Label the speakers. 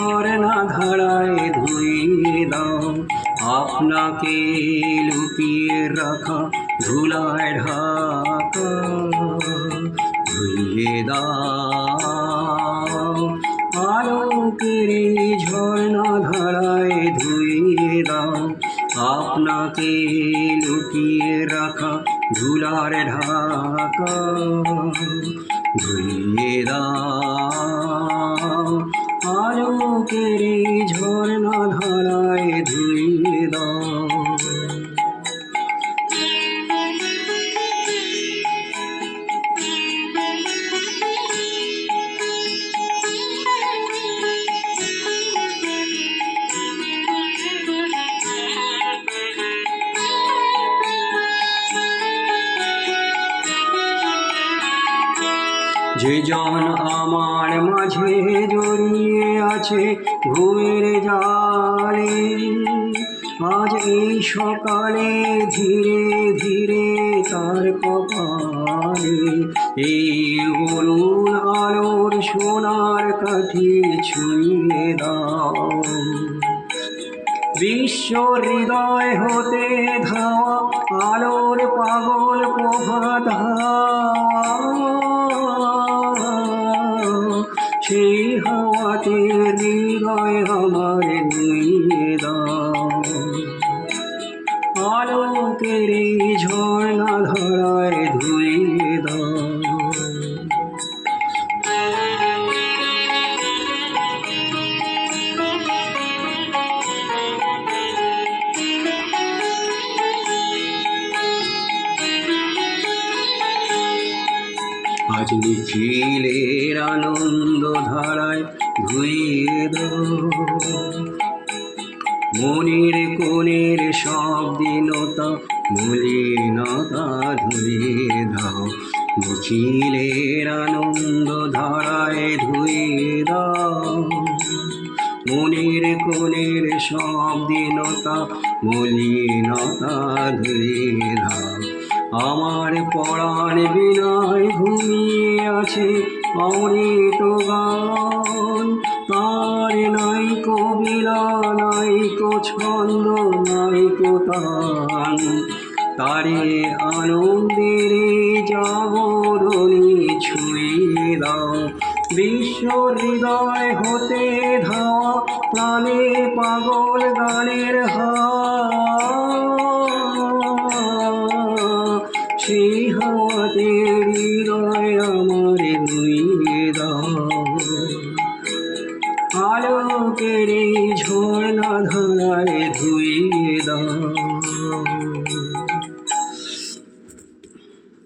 Speaker 1: ঝর্ণা ধারায় ধুয়ে দাও আপনাকে লুকিয়ে রাখা, ধুলায় ঢাকা ধুয়ে দাও। আলোকের ঝর্ণা ধারায় ধুয়ে দাও। আপনাকে লুকিয়ে রাখা, ধুলার ঢাকা ঝর্ণা যে জন আমার মাঝে জড়িয়ে আছে ঘুমের জালে। আজ এই সকালে ধীরে ধীরে তার কপালে এই অরুণ আলোর সোনার কাঠি ছুঁয়ে দাও। বিশ্ব হৃদয় হতে ধাওয়া আলোর পাগল প্রভাত সেই হাওয়াতে হৃদয় আমার নিয়ে দাও ঝর্ণা ধরায় ধুইয়ে আজ নিখিলের আনন্দ ধারায় ধুইয়ে মনের কোণের সব দিনতা, মলিনতা ধুয়ে দাও। নিখিলের আনন্দ ধারায় ধুয়ে দাও। মনের কোণের সব দিনতা, মলিনতা ধুয়ে দাও। আমার পরাণ বিনয় ঘুমিয়ে আছে অমৃত গান। তার নাই কবিরা নাই কো ছন্দ, নাই কো তান। তারে আনন্দের জাগরণী ছুঁয়ে দাও। বিশ্ব হৃদয় হতে ধাওয়া প্রাণে পাগল গানের হা সেই হাতে হৃদয় আমার ধুইয়ে দাও আলোকের ঝর্ণা ধারায় ধুইয়ে দাও